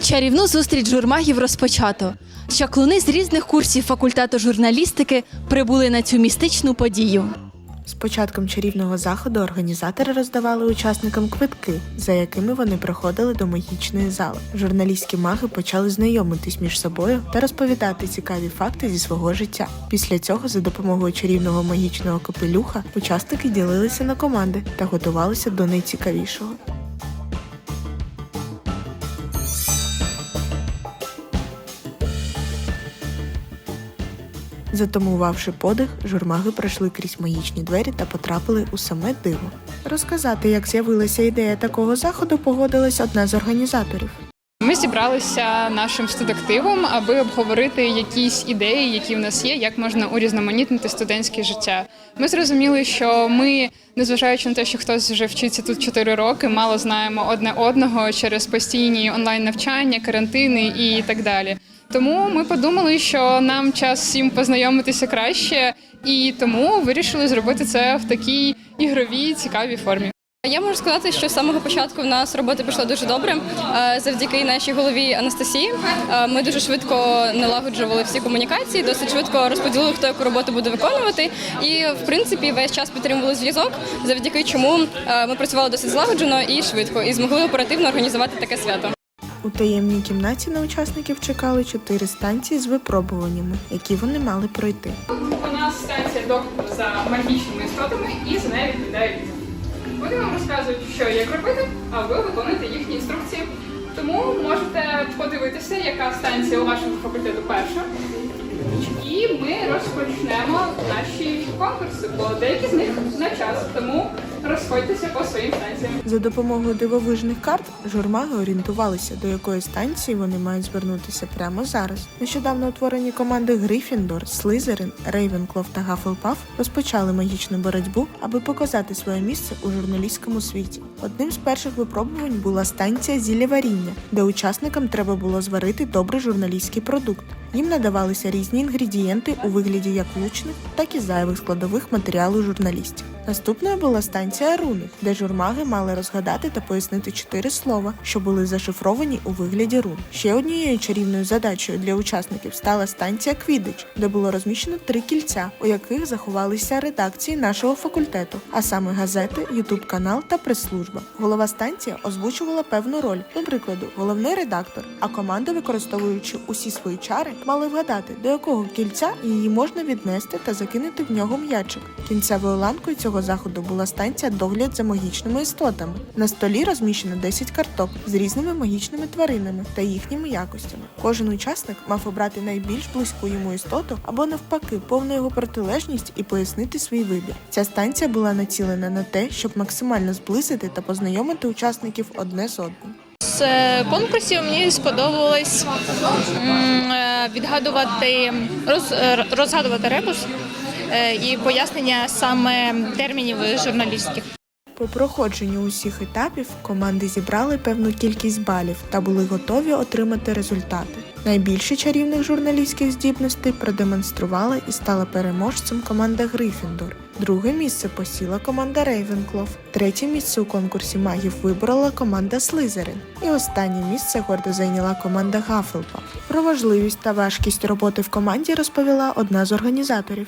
Чарівну зустріч журмагів розпочато. Чаклуни з різних курсів факультету журналістики прибули на цю містичну подію. З початком чарівного заходу організатори роздавали учасникам квитки, за якими вони приходили до магічної зали. Журналістські маги почали знайомитись між собою та розповідати цікаві факти зі свого життя. Після цього, за допомогою чарівного магічного капелюха, учасники ділилися на команди та готувалися до найцікавішого. Затамувавши подих, журмаги пройшли крізь магічні двері та потрапили у саме диво. Розказати, як з'явилася ідея такого заходу, погодилась одна з організаторів. Ми зібралися нашим студактивом, аби обговорити якісь ідеї, які в нас є, як можна урізноманітнити студентське життя. Ми зрозуміли, що ми, незважаючи на те, що хтось вже вчиться тут 4 роки, мало знаємо одне одного через постійні онлайн навчання, карантини і так далі. Тому ми подумали, що нам час всім познайомитися краще, і тому вирішили зробити це в такій ігровій цікавій формі. Я можу сказати, що з самого початку в нас робота пішла дуже добре. Е, Завдяки нашій голові Анастасії е, ми дуже швидко налагоджували всі комунікації, досить швидко розподілили, хто яку роботу буде виконувати. І в принципі весь час підтримували зв'язок, завдяки чому е, ми працювали досить злагоджено і швидко, і змогли оперативно організувати таке свято. У таємній кімнаті на учасників чекали чотири станції з випробуваннями, які вони мали пройти. У нас станція доктор за магічними істотами і за нею відповідає Ліза. Вони вам розказують, що як робити, а ви виконуєте їхні інструкції. Тому можете подивитися, яка станція у вашому факультету перша. І ми розпочнемо наші конкурси, бо деякі з них на час, тому розходьтеся по своїм станціям. За допомогою дивовижних карт журмаги орієнтувалися, до якої станції вони мають звернутися прямо зараз. Нещодавно утворені команди Грифіндор, Слизерин, Рейвенклов та Гафлпаф розпочали магічну боротьбу, аби показати своє місце у журналістському світі. Одним з перших випробувань була станція зіллєваріння, де учасникам треба було зварити добрий журналістський продукт. Їм надавалися різні інгредієнти у вигляді як влучних, так і зайвих складових матеріалу журналістів. Наступною була станція руни, де журмаги мали розгадати та пояснити чотири слова, що були зашифровані у вигляді рун. Ще однією чарівною задачею для учасників стала станція Квідич, де було розміщено три кільця, у яких заховалися редакції нашого факультету, а саме газети, ютуб канал та прес-служба. Голова станції озвучувала певну роль, до прикладу, головний редактор, а команда, використовуючи усі свої чари, мали вгадати, до якого кільця її можна віднести та закинути в нього м'ячик. Кінцевою ланкою цього заходу була станція догляд за магічними істотами. На столі розміщено 10 карток з різними магічними тваринами та їхніми якостями. Кожен учасник мав обрати найбільш близьку йому істоту або навпаки повну його протилежність і пояснити свій вибір. Ця станція була націлена на те, щоб максимально зблизити та познайомити учасників одне з одним. З конкурсів мені сподобалось е, відгадувати, роз, е, розгадувати ребус е, і пояснення саме термінів журналістських. По проходженню усіх етапів команди зібрали певну кількість балів та були готові отримати результати. Найбільше чарівних журналістських здібностей продемонструвала і стала переможцем команда Грифіндор. Друге місце посіла команда Рейвенклов. Третє місце у конкурсі магів виборола команда Слизерин. І останнє місце гордо зайняла команда Гафлпа. Про важливість та важкість роботи в команді розповіла одна з організаторів.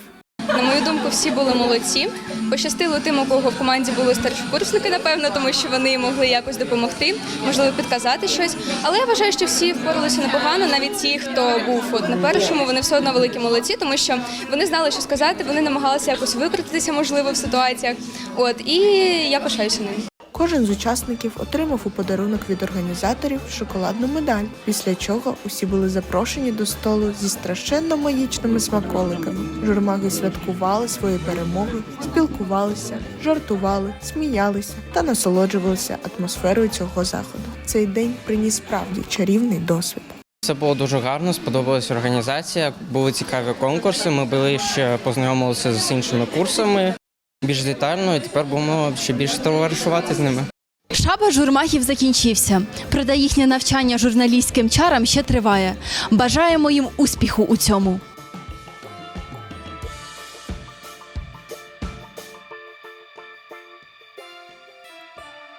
На мою думку, всі були молодці. Пощастило тим, у кого в команді були старшокурсники, напевно, тому що вони могли якось допомогти, можливо, підказати щось. Але я вважаю, що всі впоралися непогано, навіть ті, хто був от на першому, вони все одно великі молодці, тому що вони знали, що сказати, вони намагалися якось викрутитися, можливо, в ситуаціях. От і я пишаюся ними. Кожен з учасників отримав у подарунок від організаторів шоколадну медаль, після чого усі були запрошені до столу зі страшенно магічними смаколиками. Журмаги святкували свої перемоги, спілкувалися, жартували, сміялися та насолоджувалися атмосферою цього заходу. Цей день приніс справді чарівний досвід. Це було дуже гарно, сподобалась організація. Були цікаві конкурси. Ми були ще познайомилися з іншими курсами більш детально, і тепер будемо ще більше товаришувати з ними. Шаба журмахів закінчився. Проте їхнє навчання журналістським чарам ще триває. Бажаємо їм успіху у цьому.